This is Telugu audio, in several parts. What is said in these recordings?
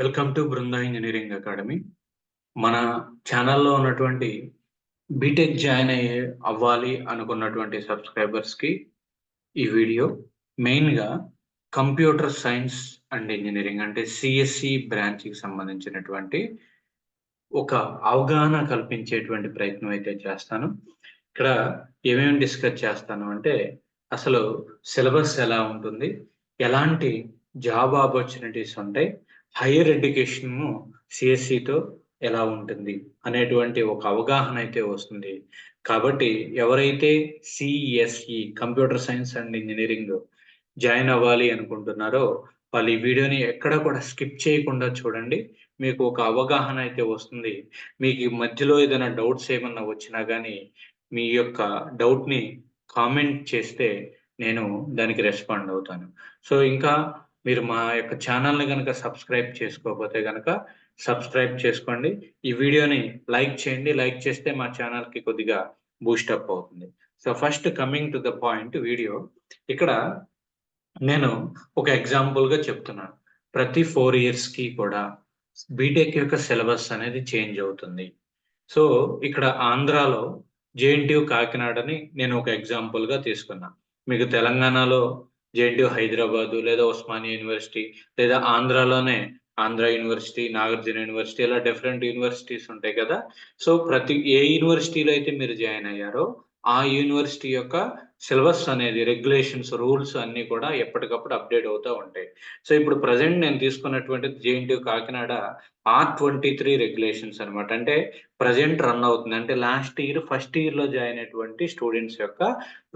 Welcome to Brinda engineering academy మన ఛానల్లో ఉన్నటువంటి బీటెక్ జాయిన్ అయ్యే అవ్వాలి అనుకున్నటువంటి సబ్స్క్రైబర్స్కి ఈ వీడియో మెయిన్గా కంప్యూటర్ సైన్స్ అండ్ ఇంజనీరింగ్ అంటే సిఎస్సి బ్రాంచ్కి సంబంధించినటువంటి ఒక అవగాహన కల్పించేటువంటి ప్రయత్నం అయితే చేస్తాను. ఇక్కడ ఏమేమి డిస్కస్ చేస్తాను అంటే అసలు సిలబస్ ఎలా ఉంటుంది ఎలాంటి జాబ్ ఆపర్చునిటీస్ ఉంటాయి హైయర్ ఎడ్యుకేషన్ సిఎస్సితో ఎలా ఉంటుంది అనేటువంటి ఒక అవగాహన అయితే వస్తుంది. కాబట్టి ఎవరైతే CSE computer science and engineering join అవ్వాలి అనుకుంటున్నారో వాళ్ళు ఈ వీడియోని ఎక్కడ కూడా స్కిప్ చేయకుండా చూడండి. మీకు ఒక అవగాహన అయితే వస్తుంది. మీకు ఈ మధ్యలో ఏదైనా డౌట్స్ ఏమన్నా వచ్చినా కానీ మీ యొక్క డౌట్ని కామెంట్ చేస్తే నేను దానికి రెస్పాండ్ అవుతాను. సో ఇంకా మీరు మా యొక్క ఛానల్ని కనుక సబ్స్క్రైబ్ చేసుకోకపోతే కనుక సబ్స్క్రైబ్ చేసుకోండి. ఈ వీడియోని లైక్ చేయండి. లైక్ చేస్తే మా ఛానల్కి కొద్దిగా బూస్టప్ అవుతుంది. So first coming to the point video. ఇక్కడ నేను ఒక ఎగ్జాంపుల్గా చెప్తున్నాను ప్రతి ఫోర్ ఇయర్స్కి కూడా బీటెక్ యొక్క సిలబస్ అనేది చేంజ్ అవుతుంది. సో ఇక్కడ ఆంధ్రాలో జేఎన్టీయు కాకినాడని నేను ఒక ఎగ్జాంపుల్గా తీసుకున్నా. మీకు తెలంగాణలో జేఎన్టీయు హైదరాబాదు లేదా ఉస్మానియా యూనివర్సిటీ లేదా ఆంధ్రాలోనే ఆంధ్ర యూనివర్సిటీ నాగార్జున యూనివర్సిటీ ఇలా డిఫరెంట్ యూనివర్సిటీస్ ఉంటాయి కదా. సో ప్రతి ఏ యూనివర్సిటీలో అయితే మీరు జాయిన్ అయ్యారో ఆ యూనివర్సిటీ యొక్క సిలబస్ అనేది రెగ్యులేషన్స్ రూల్స్ అన్నీ కూడా ఎప్పటికప్పుడు అప్డేట్ అవుతూ ఉంటాయి. సో ఇప్పుడు ప్రజెంట్ నేను తీసుకున్నటువంటి JNT Kakinada R twenty three regulations అనమాట అంటే ప్రజెంట్ రన్ అవుతుంది. అంటే లాస్ట్ ఇయర్ ఫస్ట్ ఇయర్లో జాయిన్ అయినటువంటి స్టూడెంట్స్ యొక్క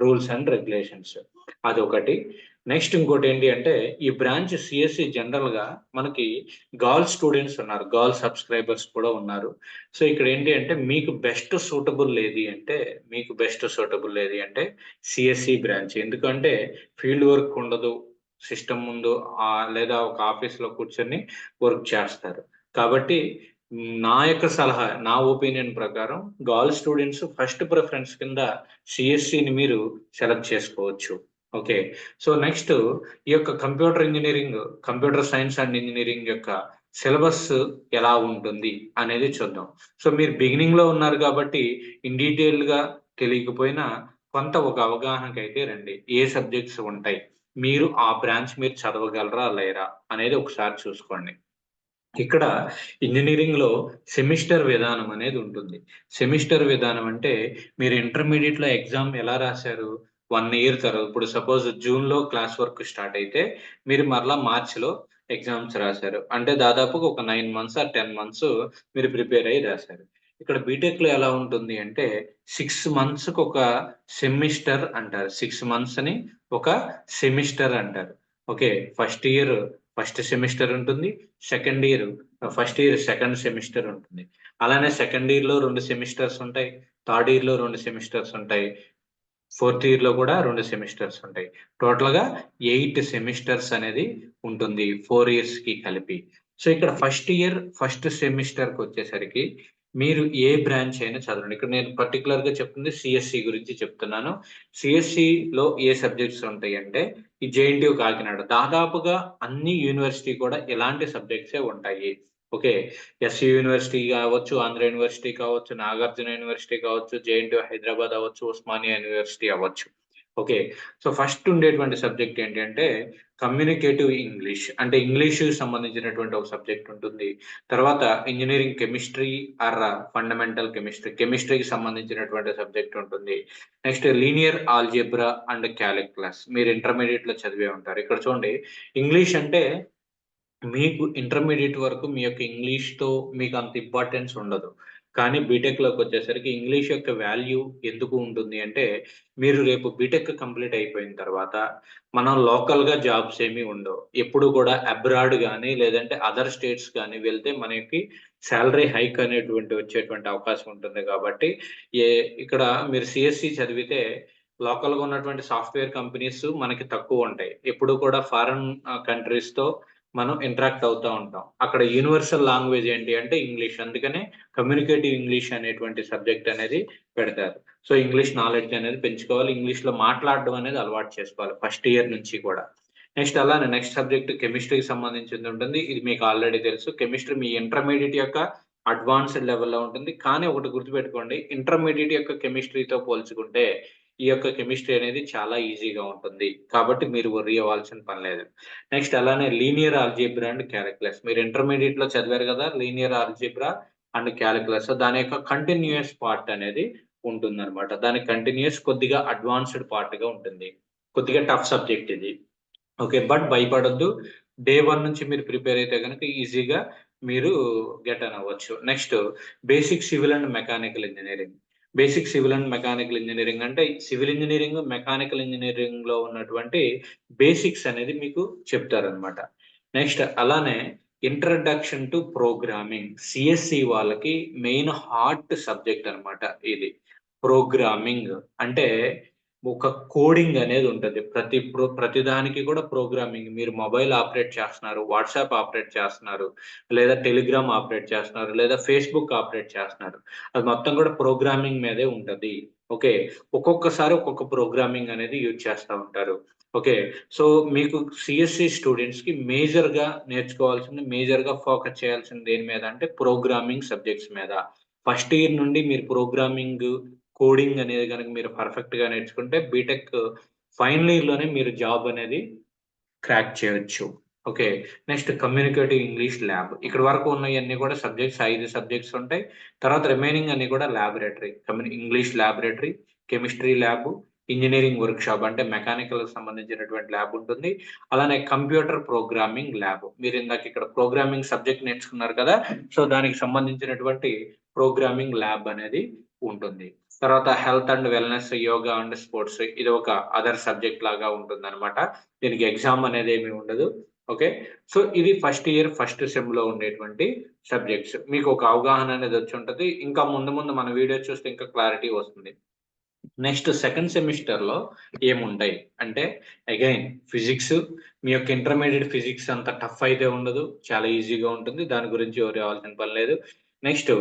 రూల్స్ అండ్ రెగ్యులేషన్స్. అదొకటి. నెక్స్ట్ ఇంకోటి ఏంటి అంటే ఈ బ్రాంచ్ సిఎస్సి జనరల్గా మనకి గర్ల్ స్టూడెంట్స్ ఉన్నారు. గర్ల్ సబ్స్క్రైబర్స్ కూడా ఉన్నారు. సో ఇక్కడ ఏంటి అంటే మీకు బెస్ట్ సూటబుల్ ఏది అంటే మీకు బెస్ట్ సూటబుల్ ఏది అంటే సిఎస్సి బ్రాంచ్ ఎందుకంటే ఫీల్డ్ వర్క్ ఉండదు సిస్టమ్ ముందు లేదా ఒక ఆఫీస్లో కూర్చొని వర్క్ చేస్తారు. కాబట్టి నా యొక్క సలహా నా ఒపీనియన్ ప్రకారం గర్ల్ స్టూడెంట్స్ ఫస్ట్ ప్రిఫరెన్స్ కింద సిఎస్సిని మీరు సెలెక్ట్ చేసుకోవచ్చు. ఓకే సో నెక్స్ట్ ఈ యొక్క computer engineering computer science and engineering యొక్క సిలబస్ ఎలా ఉంటుంది అనేది చూద్దాం. సో మీరు బిగినింగ్లో ఉన్నారు కాబట్టి ఇన్ డీటెయిల్గా తెలియకపోయినా కొంత ఒక అవగాహనకి అయితే రండి. ఏ సబ్జెక్ట్స్ ఉంటాయి? మీరు ఆ బ్రాంచ్ మీరు చదవగలరా? లేరా? అనేది ఒకసారి చూసుకోండి. ఇక్కడ ఇంజనీరింగ్లో సెమిస్టర్ విధానం అనేది ఉంటుంది. సెమిస్టర్ విధానం అంటే మీరు ఇంటర్మీడియట్లో ఎగ్జామ్ ఎలా రాశారు? వన్ ఇయర్ తర్వాత ఇప్పుడు సపోజ్ జూన్లో క్లాస్ వర్క్ స్టార్ట్ అయితే మీరు మరలా మార్చ్లో ఎగ్జామ్స్ రాశారు. అంటే దాదాపుగా ఒక నైన్ మంత్స్ ఆ టెన్ మంత్స్ మీరు ప్రిపేర్ అయ్యి రాశారు. ఇక్కడ బీటెక్లో ఎలా ఉంటుంది అంటే సిక్స్ మంత్స్కి ఒక సెమిస్టర్ అంటారు. సిక్స్ మంత్స్ అని ఒక సెమిస్టర్ అంటారు. Okay first year first semester ఉంటుంది. Second year first year second semester ఉంటుంది. అలానే సెకండ్ ఇయర్లో రెండు సెమిస్టర్స్ ఉంటాయి. థర్డ్ ఇయర్లో రెండు సెమిస్టర్స్ ఉంటాయి. ఫోర్త్ ఇయర్లో కూడా రెండు సెమిస్టర్స్ ఉంటాయి. టోటల్గా ఎయిట్ సెమిస్టర్స్ అనేది ఉంటుంది ఫోర్ ఇయర్స్కి కలిపి. సో ఇక్కడ ఫస్ట్ ఇయర్ ఫస్ట్ సెమిస్టర్కి వచ్చేసరికి మీరు ఏ బ్రాంచ్ అయినా చదవండి. ఇక్కడ నేను పర్టికులర్గా చెప్తుంది సిఎస్సి గురించి చెప్తున్నాను. సిఎస్సి లో ఏ సబ్జెక్ట్స్ ఉంటాయి అంటే ఈ జేఎన్టీ కాకినాడ. దాదాపుగా అన్ని యూనివర్సిటీ కూడా ఇలాంటి సబ్జెక్ట్సే ఉంటాయి. ఓకే ఎస్సీ యూనివర్సిటీ కావచ్చు ఆంధ్ర యూనివర్సిటీ కావచ్చు నాగార్జున యూనివర్సిటీ కావచ్చు జేఎన్టీ హైదరాబాద్ అవ్వచ్చు ఉస్మానియా యూనివర్సిటీ అవ్వచ్చు. ఓకే సో ఫస్ట్ ఉండేటువంటి సబ్జెక్ట్ ఏంటంటే కమ్యూనికేటివ్ ఇంగ్లీష్ అంటే ఇంగ్లీష్ సంబంధించినటువంటి ఒక సబ్జెక్ట్ ఉంటుంది. తర్వాత engineering chemistry R fundamental chemistry కెమిస్ట్రీకి సంబంధించినటువంటి సబ్జెక్ట్ ఉంటుంది. Next linear algebra and calculus మీరు ఇంటర్మీడియట్లో చదివే ఉంటారు. ఇక్కడ చూడండి ఇంగ్లీష్ అంటే మీకు ఇంటర్మీడియట్ వరకు మీ యొక్క ఇంగ్లీష్తో మీకు అంత ఇంపార్టెన్స్ ఉండదు. కానీ బీటెక్లోకి వచ్చేసరికి ఇంగ్లీష్ యొక్క వాల్యూ ఎందుకు ఉంటుంది అంటే మీరు రేపు బీటెక్ కంప్లీట్ అయిపోయిన తర్వాత మనం లోకల్గా జాబ్స్ ఏమీ ఉండవు. ఎప్పుడు కూడా అబ్రాడ్ కానీ లేదంటే అదర్ స్టేట్స్ కానీ వెళ్తే మనకి శాలరీ హైక్ అనేటువంటి వచ్చేటువంటి అవకాశం ఉంటుంది కాబట్టి ఏ ఇక్కడ మీరు సిఎస్సి చదివితే లోకల్గా ఉన్నటువంటి సాఫ్ట్వేర్ కంపెనీస్ మనకి తక్కువ ఉంటాయి. ఎప్పుడు కూడా ఫారెన్ కంట్రీస్తో మనం ఇంటరాక్ట్ అవుతూ ఉంటాం. అక్కడ యూనివర్సల్ లాంగ్వేజ్ ఏంటి అంటే ఇంగ్లీష్ అందుకనే కమ్యూనికేటివ్ ఇంగ్లీష్ అనేటువంటి సబ్జెక్ట్ అనేది పెడతారు. సో ఇంగ్లీష్ నాలెడ్జ్ అనేది పెంచుకోవాలి. ఇంగ్లీష్లో మాట్లాడడం అనేది అలవాటు చేసుకోవాలి ఫస్ట్ ఇయర్ నుంచి కూడా. నెక్స్ట్ అలానే నెక్స్ట్ సబ్జెక్ట్ కెమిస్ట్రీకి సంబంధించింది ఉంటుంది. ఇది మీకు ఆల్రెడీ తెలుసు. కెమిస్ట్రీ మీ ఇంటర్మీడియట్ యొక్క అడ్వాన్స్డ్ లెవెల్లో ఉంటుంది. కానీ ఒకటి గుర్తుపెట్టుకోండి. ఇంటర్మీడియట్ యొక్క కెమిస్ట్రీతో పోల్చుకుంటే ఈ యొక్క కెమిస్ట్రీ అనేది చాలా ఈజీగా ఉంటుంది. కాబట్టి మీరు వర్రీ అవ్వాల్సిన పని లేదు. నెక్స్ట్ అలానే లీనియర్ ఆల్జీబ్రా అండ్ క్యాలిక్యులస్ మీరు ఇంటర్మీడియట్లో చదివారు కదా లీనియర్ ఆల్జీబ్రా అండ్ క్యాలిక్యులస్ దాని యొక్క కంటిన్యూస్ పార్ట్ అనేది ఉంటుంది అనమాట దాని కంటిన్యూస్ కొద్దిగా అడ్వాన్స్డ్ పార్ట్గా ఉంటుంది. కొద్దిగా టఫ్ సబ్జెక్ట్ ఇది. ఓకే బట్ భయపడొద్దు. డే వన్ నుంచి మీరు ప్రిపేర్ అయితే కనుక ఈజీగా మీరు గెట్ అన్ అవ్వచ్చు. Next basic civil and mechanical engineering basic civil and mechanical engineering అంటే సివిల్ ఇంజనీరింగ్ మెకానికల్ ఇంజనీరింగ్లో ఉన్నటువంటి బేసిక్స్ అనేది మీకు చెప్తారనమాట నెక్స్ట్ అలానే ఇంట్రడక్షన్ టు ప్రోగ్రామింగ్ సిఎస్సి వాళ్ళకి మెయిన్ హార్ట్ సబ్జెక్ట్ అనమాట ఇది. ప్రోగ్రామింగ్ అంటే ఒక కోడింగ్ అనేది ఉంటుంది. ప్రతి ప్రో ప్రతి దానికి కూడా ప్రోగ్రామింగ్ మీరు మొబైల్ ఆపరేట్ చేస్తున్నారు వాట్సాప్ ఆపరేట్ చేస్తున్నారు లేదా టెలిగ్రామ్ ఆపరేట్ చేస్తున్నారు లేదా ఫేస్బుక్ ఆపరేట్ చేస్తున్నారు. అది మొత్తం కూడా ప్రోగ్రామింగ్ మీదే ఉంటుంది. ఓకే? ఒక్కొక్కసారి ఒక్కొక్క ప్రోగ్రామింగ్ అనేది యూజ్ చేస్తూ ఉంటారు. ఓకే? సో మీకు సిఎస్సి స్టూడెంట్స్కి మేజర్గా నేర్చుకోవాల్సింది మేజర్గా ఫోకస్ చేయాల్సింది దేని మీద అంటే ప్రోగ్రామింగ్ సబ్జెక్ట్స్ మీద. ఫస్ట్ ఇయర్ నుండి మీరు ప్రోగ్రామింగ్ కోడింగ్ అనేది కనుక మీరు పర్ఫెక్ట్గా నేర్చుకుంటే బీటెక్ ఫైనల్ ఇయర్లోనే మీరు జాబ్ అనేది క్రాక్ చేయొచ్చు. Okay next communicative English lab ఇక్కడ వరకు ఉన్నవన్నీ కూడా సబ్జెక్ట్స్ ఐదు సబ్జెక్ట్స్ ఉంటాయి. తర్వాత రిమైనింగ్ అన్ని కూడా laboratory కమ్యూని English laboratory chemistry lab engineering workshop అంటే మెకానికల్ సంబంధించినటువంటి ల్యాబ్ ఉంటుంది. అలానే కంప్యూటర్ ప్రోగ్రామింగ్ ల్యాబ్ మీరు ఇందాక ఇక్కడ ప్రోగ్రామింగ్ సబ్జెక్ట్ నేర్చుకున్నారు కదా సో దానికి సంబంధించినటువంటి ప్రోగ్రామింగ్ ల్యాబ్ అనేది ఉంటుంది. తర్వాత health and wellness yoga and sports ఇది ఒక అదర్ సబ్జెక్ట్ లాగా ఉంటుంది అనమాట దీనికి ఎగ్జామ్ అనేది ఏమి ఉండదు. ఓకే సో ఇది ఫస్ట్ ఇయర్ ఫస్ట్ సెమ్లో ఉండేటువంటి సబ్జెక్ట్స్ మీకు ఒక అవగాహన అనేది వచ్చి ఉంటుంది. ఇంకా ముందు ముందు మన వీడియో చూస్తే ఇంకా క్లారిటీ వస్తుంది. నెక్స్ట్ సెకండ్ సెమిస్టర్లో ఏముంటాయి అంటే అగైన్ ఫిజిక్స్ మీ యొక్క ఇంటర్మీడియట్ ఫిజిక్స్ అంత టఫ్ అయితే ఉండదు. చాలా ఈజీగా ఉంటుంది. దాని గురించి ఎవరు రావాల్సిన పని లేదు. Next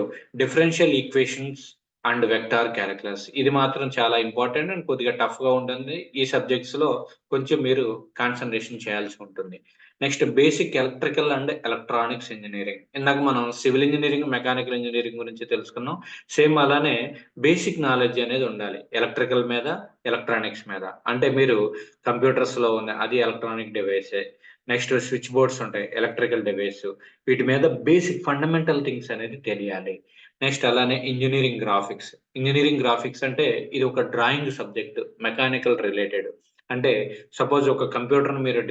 differential equations and vector calculus ఇది మాత్రం చాలా ఇంపార్టెంట్ అండ్ కొద్దిగా టఫ్గా ఉంటుంది. ఈ సబ్జెక్ట్స్లో కొంచెం మీరు కాన్సన్ట్రేషన్ చేయాల్సి ఉంటుంది. Next basic electrical and electronics engineering. ఇందాక మనం సివిల్ ఇంజనీరింగ్ మెకానికల్ ఇంజనీరింగ్ గురించి తెలుసుకున్నాం. సేమ్ అలానే బేసిక్ నాలెడ్జ్ అనేది ఉండాలి. ఎలక్ట్రికల్ మీద ఎలక్ట్రానిక్స్ మీద. అంటే మీరు కంప్యూటర్స్లో ఉన్న అది ఎలక్ట్రానిక్ డివైసే. నెక్స్ట్ స్విచ్ బోర్డ్స్ ఉంటాయి ఎలక్ట్రికల్ డివైస్. వీటి మీద బేసిక్ ఫండమెంటల్ థింగ్స్ అనేది తెలియాలి. నెక్స్ట్ అలానే ఇంజనీరింగ్ గ్రాఫిక్స్. ఇంజనీరింగ్ గ్రాఫిక్స్ అంటే ఇది ఒక డ్రాయింగ్ సబ్జెక్ట్ మెకానికల్ రిలేటెడ్. అంటే సపోజ్ ఒక కంప్యూటర్ మీరు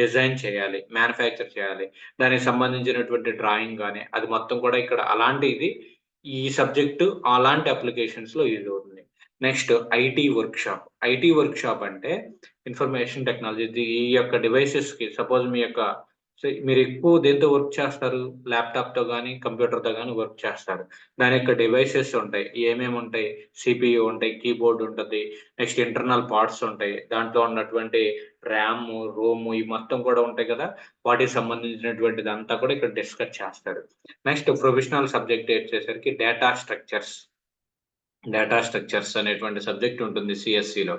డిజైన్ చేయాలి మ్యానుఫ్యాక్చర్ చేయాలి దానికి సంబంధించినటువంటి డ్రాయింగ్ కానీ అది మొత్తం కూడా ఇక్కడ అలాంటి ఇది ఈ సబ్జెక్టు అలాంటి అప్లికేషన్స్లో యూజ్ అవుతుంది. Next IT workshop IT workshop అంటే ఇన్ఫర్మేషన్ టెక్నాలజీ. ఈ యొక్క డివైసెస్కి సపోజ్ మీ యొక్క మీరు ఎక్కువ దేంతో వర్క్ చేస్తారు? ల్యాప్టాప్తో కానీ కంప్యూటర్తో కానీ వర్క్ చేస్తారు. దాని యొక్క డివైసెస్ ఉంటాయి. ఏమేమి ఉంటాయి? సిపియు ఉంటాయి కీబోర్డ్ ఉంటుంది నెక్స్ట్ ఇంటర్నల్ పార్ట్స్ ఉంటాయి. దాంట్లో ఉన్నటువంటి ర్యామ్ రోమ్ ఈ మొత్తం కూడా ఉంటాయి కదా? వాటికి సంబంధించినటువంటిది అంతా కూడా ఇక్కడ డిస్కస్ చేస్తారు. నెక్స్ట్ ప్రొఫెషనల్ సబ్జెక్ట్ వచ్చేసరికి డేటా స్ట్రక్చర్స్. డేటా స్ట్రక్చర్స్ అనేటువంటి సబ్జెక్ట్ ఉంటుంది సిఎస్సిలో.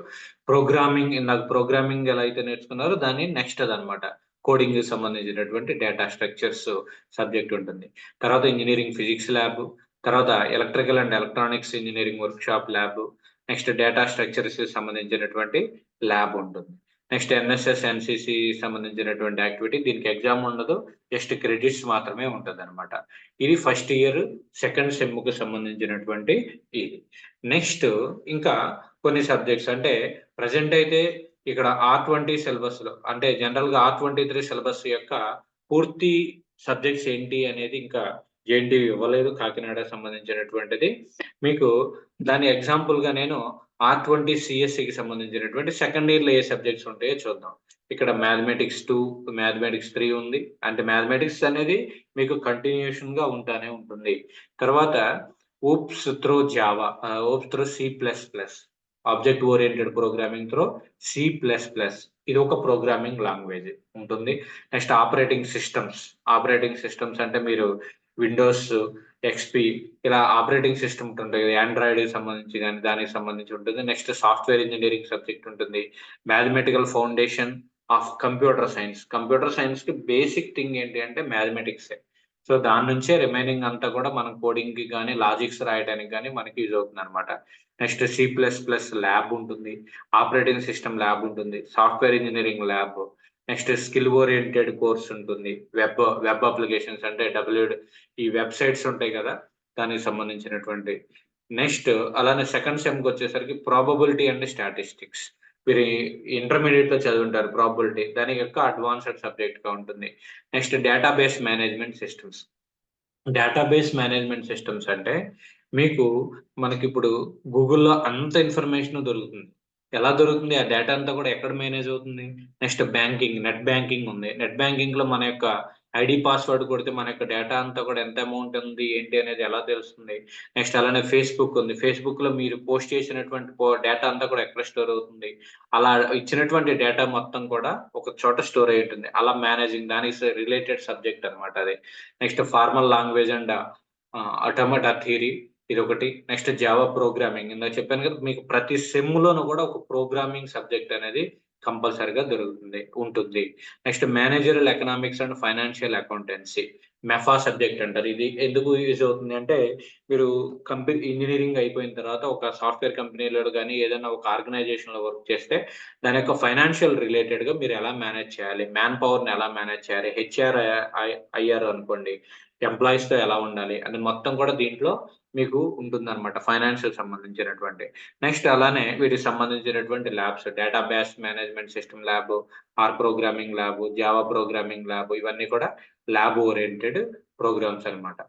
ప్రోగ్రామింగ్ ఇందాక ప్రోగ్రామింగ్ ఎలా అయితే నేర్చుకున్నారో దాన్ని నెక్స్ట్ అదనమాట కోడింగ్ సంబంధించినటువంటి డేటా స్ట్రక్చర్స్ సబ్జెక్ట్ ఉంటుంది. తర్వాత ఇంజనీరింగ్ ఫిజిక్స్ ల్యాబ్ తర్వాత electrical and electronics engineering workshop lab next data structures సంబంధించినటువంటి ల్యాబ్ ఉంటుంది. నెక్స్ట్ ఎన్ఎస్ఎస్ ఎన్సిసి సంబంధించినటువంటి యాక్టివిటీ దీనికి ఎగ్జామ్ ఉండదు జస్ట్ క్రెడిట్స్ మాత్రమే ఉంటుంది అనమాట ఇది ఫస్ట్ ఇయర్ సెకండ్ సెమ్కు సంబంధించినటువంటి ఇది. నెక్స్ట్ ఇంకా కొన్ని సబ్జెక్ట్స్ అంటే ప్రజెంట్ అయితే ఇక్కడ ఆర్ ట్వంటీ సిలబస్లో అంటే జనరల్గా ఆర్ ట్వంటీ త్రీ సిలబస్ యొక్క పూర్తి సబ్జెక్ట్స్ ఏంటి అనేది ఇంకా జేఎన్టీ ఇవ్వలేదు కాకినాడ సంబంధించినటువంటిది. మీకు దాని ఎగ్జాంపుల్గా నేను ఆర్ ట్వంటీ సిఎస్సికి సంబంధించినటువంటి సెకండ్ ఇయర్లో ఏ సబ్జెక్ట్స్ ఉంటాయో చూద్దాం. ఇక్కడ మ్యాథమెటిక్స్ టూ మ్యాథమెటిక్స్ త్రీ ఉంది. అంటే మ్యాథమెటిక్స్ అనేది మీకు కంటిన్యూషన్గా ఉంటానే ఉంటుంది. తర్వాత OOPS through Java OOPS through C plus plus object oriented programming through C plus plus ఇది ఒక ప్రోగ్రామింగ్ లాంగ్వేజ్ ఉంటుంది. Next operating systems operating systems అంటే మీరు విండోస్ ఎక్స్పి ఇలా ఆపరేటింగ్ సిస్టమ్ ఉంటుంది ఆండ్రాయిడ్ సంబంధించి కానీ దానికి సంబంధించి ఉంటుంది. నెక్స్ట్ సాఫ్ట్వేర్ ఇంజనీరింగ్ సబ్జెక్ట్ ఉంటుంది. Mathematical foundation of computer science computer సైన్స్కి బేసిక్ థింగ్ ఏంటి అంటే మ్యాథమెటిక్స్ సో దాని నుంచే రిమైనింగ్ అంతా కూడా మనం కోడింగ్కి కానీ లాజిక్స్ రాయడానికి కానీ మనకి యూజ్ అవుతుంది అనమాట next C plus plus lab ఉంటుంది. ఆపరేటింగ్ సిస్టమ్ ల్యాబ్ ఉంటుంది. Software engineering lab next skill oriented course ఉంటుంది. వెబ్ వెబ్ అప్లికేషన్స్ అంటే డబ్ల్యూ ఈ వెబ్సైట్స్ ఉంటాయి కదా దానికి సంబంధించినటువంటి. నెక్స్ట్ అలానే సెకండ్ సెమ్కి వచ్చేసరికి ప్రాబబిలిటీ అండ్ స్టాటిస్టిక్స్ మీరు ఇంటర్మీడియట్లో చదువుంటారు ప్రాబిలిటీ దాని యొక్క అడ్వాన్స్డ్ సబ్జెక్ట్గా ఉంటుంది. Next database management systems database management systems అంటే మీకు మనకి ఇప్పుడు గూగుల్లో అంత ఇన్ఫర్మేషన్ దొరుకుతుంది. ఎలా దొరుకుతుంది? ఆ డేటా అంతా కూడా ఎక్కడ మేనేజ్ అవుతుంది? నెక్స్ట్ బ్యాంకింగ్ నెట్ బ్యాంకింగ్ ఉంది. నెట్ బ్యాంకింగ్లో మన యొక్క ఐడి పాస్వర్డ్ కొడితే మన యొక్క డేటా అంతా కూడా ఎంత అమౌంట్ ఉంది ఏంటి అనేది ఎలా తెలుస్తుంది? నెక్స్ట్ అలానే ఫేస్బుక్ ఉంది. ఫేస్బుక్లో మీరు పోస్ట్ చేసినటువంటి డేటా అంతా కూడా ఎక్కడ స్టోర్ అవుతుంది? అలా ఇచ్చినటువంటి డేటా మొత్తం కూడా ఒక చోట స్టోర్ అయి ఉంటుంది. అలా మేనేజింగ్ దానికి రిలేటెడ్ సబ్జెక్ట్ అనమాట అది. Next formal language and automata theory ఇది ఒకటి నెక్స్ట్ జావా ప్రోగ్రామింగ్. ఇందాక చెప్పాను కదా మీకు ప్రతి సెమ్లోనూ కూడా ఒక ప్రోగ్రామింగ్ సబ్జెక్ట్ అనేది కంపల్సరిగా దొరుకుతుంది ఉంటుంది. Next managerial economics and financial accountancy. MEFA subject అంటారు. ఇది ఎందుకు యూజ్ అవుతుంది అంటే మీరు కంపెనీ ఇంజనీరింగ్ అయిపోయిన తర్వాత ఒక సాఫ్ట్వేర్ కంపెనీలో కానీ ఏదైనా ఒక ఆర్గనైజేషన్లో వర్క్ చేస్తే దాని యొక్క ఫైనాన్షియల్ రిలేటెడ్గా మీరు ఎలా మేనేజ్ చేయాలి? మ్యాన్ పవర్ని ఎలా మేనేజ్ చేయాలి? హెచ్ఆర్ అయ్యారు అనుకోండి. ఎంప్లాయీస్తో ఎలా ఉండాలి అది మొత్తం కూడా దీంట్లో మీకు ఉంటుందన్నమాట ఫైనాన్షియల్ సంబంధించినటువంటి. నెక్స్ట్ అలానే వీటికి సంబంధించినటువంటి labs data base management system lab R programming lab Java programming lab ఇవన్నీ కూడా ల్యాబ్ ఓరియంటెడ్ ప్రోగ్రామ్స్ అనమాట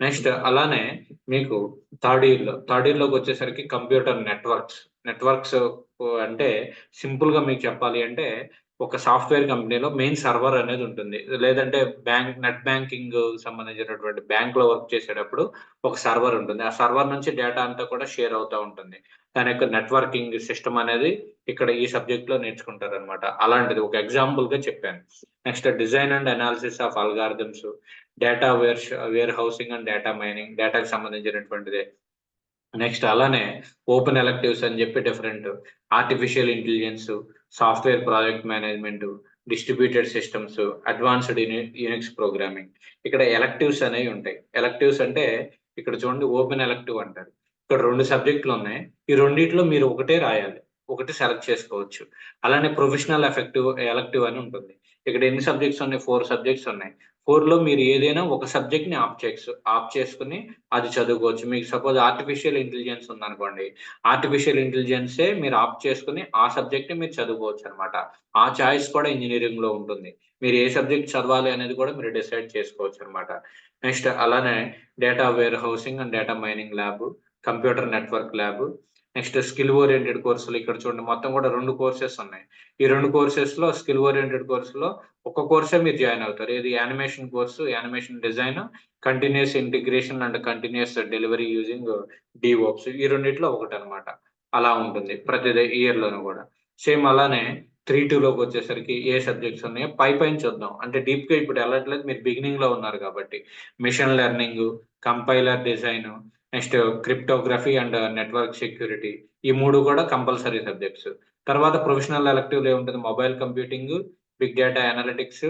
నెక్స్ట్ అలానే మీకు థర్డ్ ఇయర్లో థర్డ్ ఇయర్లోకి వచ్చేసరికి కంప్యూటర్ నెట్వర్క్స్ నెట్వర్క్స్ అంటే సింపుల్గా మీకు చెప్పాలి అంటే ఒక సాఫ్ట్వేర్ కంపెనీలో మెయిన్ సర్వర్ అనేది ఉంటుంది. లేదంటే బ్యాంక్ నెట్ బ్యాంకింగ్ సంబంధించినటువంటి బ్యాంక్లో వర్క్ చేసేటప్పుడు ఒక సర్వర్ ఉంటుంది. ఆ సర్వర్ నుంచి డేటా అంతా కూడా షేర్ అవుతూ ఉంటుంది. దాని యొక్క నెట్వర్కింగ్ సిస్టమ్ అనేది ఇక్కడ ఈ సబ్జెక్ట్లో నేర్చుకుంటారు అనమాట అలాంటిది ఒక ఎగ్జాంపుల్గా చెప్పాను. Next design and analysis of algorithms data ware warehousing and data mining డేటాకి సంబంధించినటువంటిదే. నెక్స్ట్ అలానే ఓపెన్ ఎలక్టివ్స్ అని చెప్పి different artificial intelligence software project management distributed systems advanced Unix programming. ఇక్కడ ఎలక్టివ్స్ అనేవి ఉంటాయి. ఎలక్టివ్స్ అంటే ఇక్కడ చూడండి ఓపెన్ ఎలక్టివ్ అంటారు. ఇక్కడ రెండు సబ్జెక్టులు ఉన్నాయి. ఈ రెండిట్లో మీరు ఒకటే రాయాలి. ఒకటి సెలెక్ట్ చేసుకోవచ్చు. అలానే ప్రొఫెషనల్ ఎఫెక్టివ్ ఎలక్టివ్ అని ఉంటుంది. ఇక్కడ ఎన్ని సబ్జెక్ట్స్ ఉన్నాయి? ఫోర్ సబ్జెక్ట్స్ ఉన్నాయి. ఫోర్లో మీరు ఏదైనా ఒక సబ్జెక్ట్ని ఆప్ చేసు ఆప్ చేసుకుని అది చదువుకోవచ్చు. మీకు సపోజ్ ఆర్టిఫిషియల్ ఇంటెలిజెన్స్ ఉందనుకోండి. ఆర్టిఫిషియల్ ఇంటెలిజెన్సే మీరు ఆప్ చేసుకుని ఆ సబ్జెక్ట్ని మీరు చదువుకోవచ్చు అనమాట ఆ చాయిస్ కూడా ఇంజనీరింగ్లో ఉంటుంది. మీరు ఏ సబ్జెక్ట్ చదవాలి అనేది కూడా మీరు డిసైడ్ చేసుకోవచ్చు అనమాట నెక్స్ట్ అలానే data warehousing and data mining lab computer network lab next skill oriented కోర్సులు ఇక్కడ చూడండి. మొత్తం కూడా రెండు కోర్సెస్ ఉన్నాయి. ఈ రెండు కోర్సెస్లో స్కిల్ ఓరియంటెడ్ కోర్సులో ఒక కోర్సే మీరు జాయిన్ అవుతారు. ఇది animation course animation design continuous integration and continuous delivery using DevOps ఈ రెండిట్లో ఒకటి అనమాట అలా ఉంటుంది ప్రతి ఇయర్ లోను కూడా. సేమ్ అలానే త్రీ టూ లోకి వచ్చేసరికి ఏ సబ్జెక్ట్స్ ఉన్నాయో పై పైన చూద్దాం. అంటే డీప్గా ఇప్పుడు వెళ్ళట్లేదు మీరు బిగినింగ్లో ఉన్నారు కాబట్టి. Machine learning compiler design next cryptography and network security ఈ మూడు కూడా కంపల్సరీ సబ్జెక్ట్స్. తర్వాత ప్రొఫెషనల్ ఎలక్టివ్ ఏముంటుంది? Mobile computing big data analytics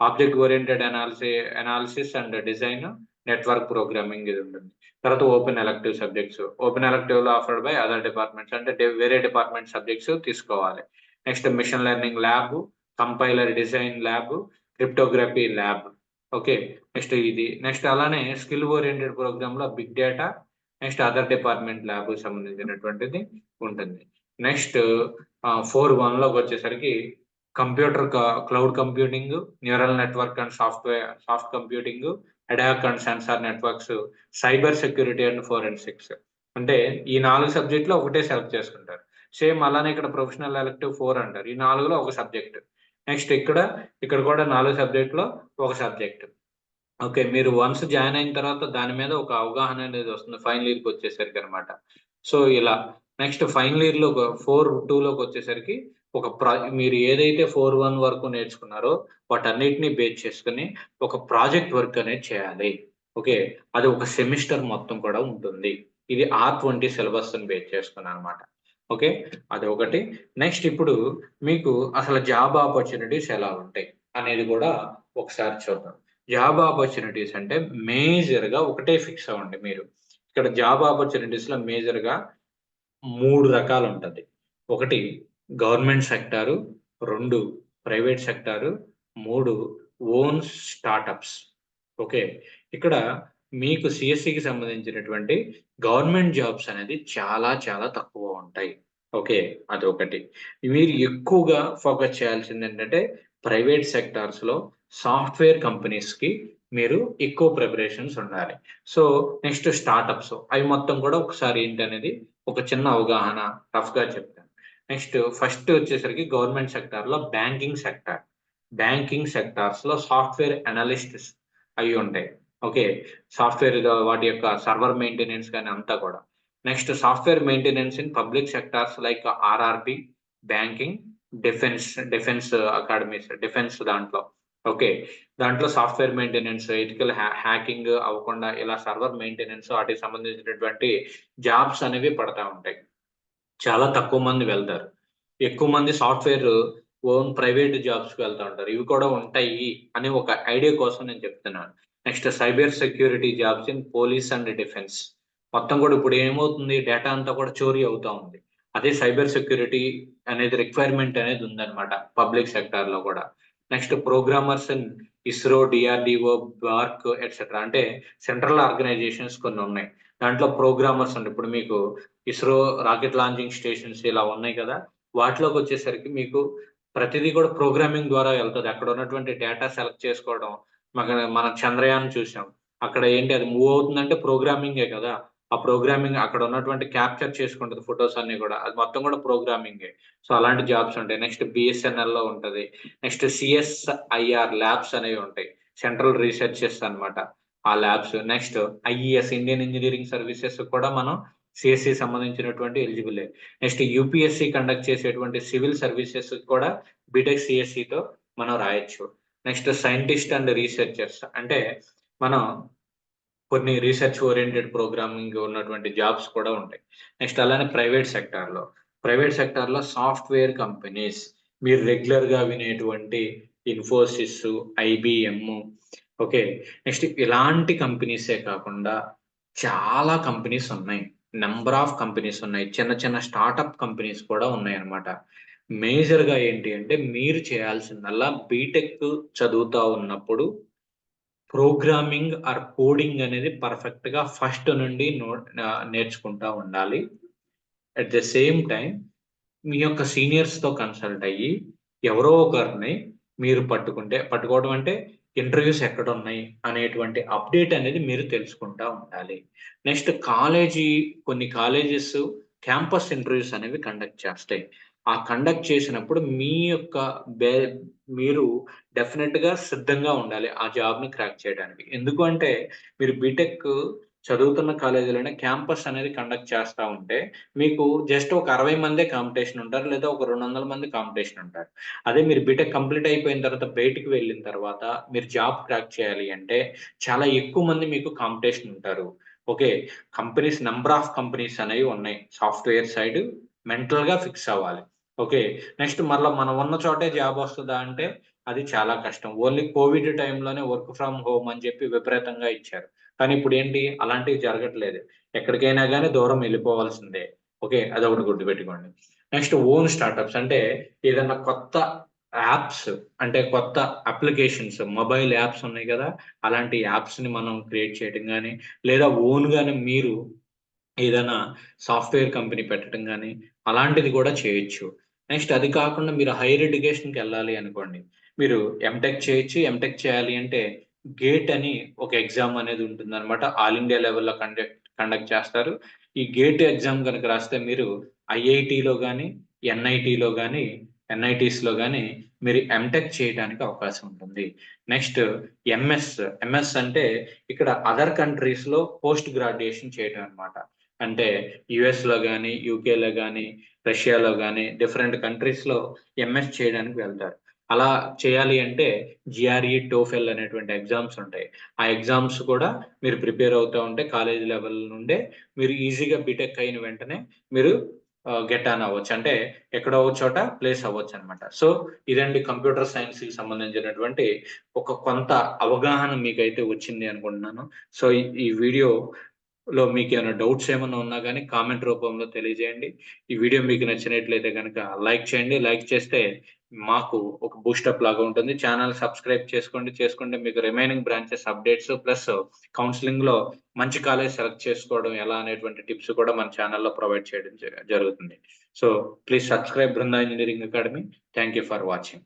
object oriented అనాలిసి analysis and design network programming ఇది ఉంటుంది. తర్వాత ఓపెన్ ఎలక్టివ్ సబ్జెక్ట్స్. ఓపెన్ ఎలక్టివ్లో ఆఫర్డ్ బై అదర్ డిపార్ట్మెంట్స్. అంటే వేరే డిపార్ట్మెంట్ సబ్జెక్ట్స్ తీసుకోవాలి. Next machine learning lab compiler design lab cryptography lab. Okay next ఇది. నెక్స్ట్ అలానే స్కిల్ ఓరియంటెడ్ ప్రోగ్రామ్లో big data next other department lab సంబంధించినటువంటిది ఉంటుంది. నెక్స్ట్ ఫోర్ వన్లోకి వచ్చేసరికి computer cloud computing neural network and software soft computing adhoc and sensor networks cyber security and forensics. అంటే ఈ నాలుగు సబ్జెక్టులో ఒకటే సెలెక్ట్ చేసుకుంటారు. సేమ్ అలానే ఇక్కడ ప్రొఫెషనల్ ఎలెక్టివ్ ఫోర్ అంటారు. ఈ నాలుగులో ఒక సబ్జెక్ట్. నెక్స్ట్ ఇక్కడ ఇక్కడ కూడా నాలుగు సబ్జెక్టులో ఒక సబ్జెక్ట్. ఓకే మీరు వన్స్ జాయిన్ అయిన తర్వాత దాని మీద ఒక అవగాహన అనేది వస్తుంది ఫైనల్ ఇయర్కి వచ్చేసరికి అనమాట సో ఇలా నెక్స్ట్ ఫైనల్ ఇయర్లో ఫోర్ టూ లోకి వచ్చేసరికి ఒక ప్రా మీరు ఏదైతే ఫోర్ వన్ వరకు నేర్చుకున్నారో వాటన్నిటిని బేస్ చేసుకుని ఒక ప్రాజెక్ట్ వర్క్ అనేది చేయాలి. ఓకే అది ఒక సెమిస్టర్ మొత్తం కూడా ఉంటుంది. ఇది ఆర్ ట్వంటీ సిలబస్ బేస్ చేసుకున్నాను అనమాట ఓకే? అది ఒకటి. నెక్స్ట్ ఇప్పుడు మీకు అసలు జాబ్ ఆపర్చునిటీస్ ఎలా ఉంటాయి అనేది కూడా ఒకసారి చూద్దాం. జాబ్ ఆపర్చునిటీస్ అంటే మేజర్గా ఒకటే ఫిక్స్ అవ్వండి మీరు. ఇక్కడ జాబ్ ఆపర్చునిటీస్లో మేజర్గా మూడు రకాలు ఉంటుంది. ఒకటి గవర్నమెంట్ సెక్టారు. రెండు ప్రైవేట్ సెక్టారు. మూడు ఓన్ స్టార్టప్స్. ఓకే? ఇక్కడ మీకు సిఎస్సికి సంబంధించినటువంటి గవర్నమెంట్ జాబ్స్ అనేది చాలా చాలా తక్కువ ఉంటాయి. ఓకే అదొకటి. మీరు ఎక్కువగా ఫోకస్ చేయాల్సింది ఏంటంటే ప్రైవేట్ సెక్టార్స్లో సాఫ్ట్వేర్ కంపెనీస్కి మీరు ఎక్కువ ప్రిపరేషన్స్ ఉండాలి. So next startups. అవి మొత్తం కూడా ఒకసారి ఏంటి అనేది ఒక చిన్న అవగాహన రఫ్గా చెప్తాను. నెక్స్ట్ ఫస్ట్ వచ్చేసరికి గవర్నమెంట్ సెక్టార్లో బ్యాంకింగ్ సెక్టార్. బ్యాంకింగ్ సెక్టార్స్లో సాఫ్ట్వేర్ అనలిస్ట్స్ అవి ఉంటాయి. ఓకే సాఫ్ట్వేర్ వాటి యొక్క సర్వర్ మెయింటెనెన్స్ కానీ అంతా కూడా. Next software maintenance in public sectors like RRB banking defence defence academies defence దాంట్లో. ఓకే దాంట్లో సాఫ్ట్వేర్ మెయింటెనెన్స్ ఎథికల్ హ్యాకింగ్ అవ్వకుండా ఇలా సర్వర్ మెయింటెనెన్స్ వాటికి సంబంధించినటువంటి జాబ్స్ అనేవి పడతా ఉంటాయి. చాలా తక్కువ మంది వెళ్తారు. ఎక్కువ మంది సాఫ్ట్వేర్ ఓన్ ప్రైవేట్ జాబ్స్కి వెళ్తూ ఉంటారు. ఇవి కూడా ఉంటాయి అనే ఒక ఐడియా కోసం నేను చెప్తున్నాను. Next cyber security jobs in police and defence. మొత్తం కూడా ఇప్పుడు ఏమవుతుంది? డేటా అంతా కూడా చోరీ అవుతా ఉంది. అదే సైబర్ సెక్యూరిటీ అనేది రిక్వైర్మెంట్ అనేది ఉందన్నమాట పబ్లిక్ సెక్టార్లో కూడా. Next programmers in ISRO DRDO BARC etcetera అంటే సెంట్రల్ ఆర్గనైజేషన్స్ కొన్ని ఉన్నాయి. దాంట్లో ప్రోగ్రామర్స్ ఉండే. ఇప్పుడు మీకు ఇస్రో రాకెట్ లాంచింగ్ స్టేషన్స్ ఇలా ఉన్నాయి కదా. వాటిలోకి వచ్చేసరికి మీకు ప్రతిదీ కూడా ప్రోగ్రామింగ్ ద్వారా వెళ్తుంది. అక్కడ ఉన్నటువంటి డేటా సెలెక్ట్ చేసుకోవడం మన చంద్రయాన్ చూసాం. అక్కడ ఏంటి అది మూవ్ అవుతుందంటే ప్రోగ్రామింగే కదా. ఆ ప్రోగ్రామింగ్ అక్కడ ఉన్నటువంటి క్యాప్చర్ చేసుకుంటుంది ఫొటోస్ అన్ని కూడా. అది మొత్తం కూడా ప్రోగ్రామింగే. సో అలాంటి జాబ్స్ ఉంటాయి. నెక్స్ట్ బిఎస్ఎన్ఎల్లో ఉంటది. నెక్స్ట్ సిఎస్ఐఆర్ ల్యాబ్స్ అనేవి ఉంటాయి. సెంట్రల్ రీసెర్చెస్ అనమాట ఆ labs. Next IES Indian engineering services కూడా మనం సిఎస్సి సంబంధించినటువంటి ఎలిజిబుల్. నెక్స్ట్ యూపీఎస్సి కండక్ట్ చేసేటువంటి సివిల్ సర్వీసెస్ కూడా బీటెక్ సిఎస్సితో మనం రాయొచ్చు. Next scientist and researchers. అంటే మనం కొన్ని రీసెర్చ్ ఓరియంటెడ్ ప్రోగ్రామింగ్ ఉన్నటువంటి జాబ్స్ కూడా ఉంటాయి. నెక్స్ట్ అలానే ప్రైవేట్ సెక్టార్లో. ప్రైవేట్ సెక్టార్లో సాఫ్ట్వేర్ కంపెనీస్ మీరు రెగ్యులర్గా వినేటువంటి ఇన్ఫోసిస్ ఐబిఎం ఓకే. నెక్స్ట్ ఇలాంటి కంపెనీసే కాకుండా చాలా కంపెనీస్ ఉన్నాయి. నెంబర్ ఆఫ్ కంపెనీస్ ఉన్నాయి. చిన్న చిన్న స్టార్టప్ కంపెనీస్ కూడా ఉన్నాయి అన్నమాట మేజర్గా ఏంటి అంటే మీరు చేయాల్సిందల్లా బీటెక్ చదువుతా ఉన్నప్పుడు ప్రోగ్రామింగ్ ఆర్ కోడింగ్ అనేది పర్ఫెక్ట్గా ఫస్ట్ నుండి నేర్చుకుంటా ఉండాలి. అట్ ద సేమ్ టైం మీ యొక్క సీనియర్స్తో కన్సల్ట్ అయ్యి ఎవరో ఒకరిని మీరు పట్టుకుంటే పట్టుకోవడం అంటే ఇంటర్వ్యూస్ ఎక్కడ ఉన్నాయి అనేటువంటి అప్డేట్ అనేది మీరు తెలుసుకుంటా ఉండాలి. నెక్స్ట్ కాలేజీ కొన్ని కాలేజెస్ క్యాంపస్ ఇంటర్వ్యూస్ అనేవి కండక్ట్ చేస్తాయి. ఆ కండక్ట్ చేసినప్పుడు మీ యొక్క బే మీరు డెఫినెట్గా సిద్ధంగా ఉండాలి ఆ జాబ్ని క్రాక్ చేయడానికి. ఎందుకు అంటే మీరు బీటెక్ చదువుతున్న కాలేజీలోనే క్యాంపస్ అనేది కండక్ట్ చేస్తూ ఉంటే మీకు జస్ట్ ఒక అరవై మందే కాంపిటీషన్ ఉంటారు లేదా ఒక రెండు వందల మంది కాంపిటీషన్ ఉంటారు. అదే మీరు బీటెక్ కంప్లీట్ అయిపోయిన తర్వాత బయటికి వెళ్ళిన తర్వాత మీరు జాబ్ క్రాక్ చేయాలి అంటే చాలా ఎక్కువ మంది మీకు కాంపిటీషన్ ఉంటారు. Okay companies number of companies అనేవి ఉన్నాయి. సాఫ్ట్వేర్ సైడ్ మెంటల్గా ఫిక్స్ అవ్వాలి. ఓకే నెక్స్ట్ మళ్ళీ మనం ఉన్న చోటే జాబ్ వస్తుందా అంటే అది చాలా కష్టం. ఓన్లీ కోవిడ్ టైంలోనే వర్క్ ఫ్రమ్ హోమ్ అని చెప్పి విపరీతంగా ఇచ్చారు. కానీ ఇప్పుడు ఏంటి? అలాంటివి జరగట్లేదు. ఎక్కడికైనా కానీ దూరం వెళ్ళిపోవాల్సిందే. ఓకే అది ఒకటి గుర్తుపెట్టుకోండి. నెక్స్ట్ ఓన్ స్టార్టప్స్ అంటే ఏదైనా కొత్త యాప్స్ అంటే కొత్త అప్లికేషన్స్ మొబైల్ యాప్స్ ఉన్నాయి కదా అలాంటి యాప్స్ని మనం క్రియేట్ చేయడం కానీ లేదా ఓన్గానే మీరు ఏదైనా సాఫ్ట్వేర్ కంపెనీ పెట్టడం కానీ అలాంటిది కూడా చేయొచ్చు. నెక్స్ట్ అది కాకుండా మీరు హైయర్ ఎడ్యుకేషన్కి వెళ్ళాలి అనుకోండి మీరు ఎంటెక్ చేయొచ్చు. ఎంటెక్ చేయాలి అంటే గేట్ అని ఒక ఎగ్జామ్ అనేది ఉంటుంది అనమాట ఆల్ ఇండియా లెవెల్లో కండక్ట్ కండక్ట్ చేస్తారు. ఈ గేట్ ఎగ్జామ్ కనుక రాస్తే మీరు ఐఐటిలో కానీ ఎన్ఐటిలో కానీ ఎన్ఐటీస్లో కానీ మీరు ఎంటెక్ చేయడానికి అవకాశం ఉంటుంది. నెక్స్ట్ ఎంఎస్ ఎంఎస్ అంటే ఇక్కడ అదర్ కంట్రీస్లో పోస్ట్ గ్రాడ్యుయేషన్ చేయడం అనమాట అంటే యుఎస్లో కానీ యూకేలో కానీ రష్యాలో కానీ డిఫరెంట్ కంట్రీస్లో ఎంఎస్ చేయడానికి వెళ్తారు. అలా చేయాలి అంటే జిఆర్ఈ టోఫెల్ అనేటువంటి ఎగ్జామ్స్ ఉంటాయి. ఆ ఎగ్జామ్స్ కూడా మీరు ప్రిపేర్ అవుతూ ఉంటే కాలేజ్ లెవెల్ నుండే మీరు ఈజీగా బీటెక్ అయిన వెంటనే మీరు గెట్ ఆన్ అవ్వచ్చు. అంటే ఎక్కడో చోట ప్లేస్ అవ్వచ్చు అనమాట సో ఇదండి కంప్యూటర్ సైన్స్కి సంబంధించినటువంటి ఒక కొంత అవగాహన మీకైతే వచ్చింది అనుకుంటున్నాను. సో ఈ వీడియో లో మీకు ఏమైనా డౌట్స్ ఏమైనా ఉన్నా కానీ కామెంట్ రూపంలో తెలియజేయండి. ఈ వీడియో మీకు నచ్చినట్లయితే కనుక లైక్ చేయండి. లైక్ చేస్తే మాకు ఒక బూస్టప్ లాగా ఉంటుంది. ఛానల్ సబ్స్క్రైబ్ చేసుకోండి. చేసుకుంటే మీకు రిమైనింగ్ బ్రాంచెస్ అప్డేట్స్ ప్లస్ కౌన్సిలింగ్లో మంచి కాలేజ్ సెలెక్ట్ చేసుకోవడం ఎలా అనేటువంటి టిప్స్ కూడా మన ఛానల్లో ప్రొవైడ్ చేయడం జ- జరుగుతుంది. So please subscribe Brinda engineering academy. Thank you for watching.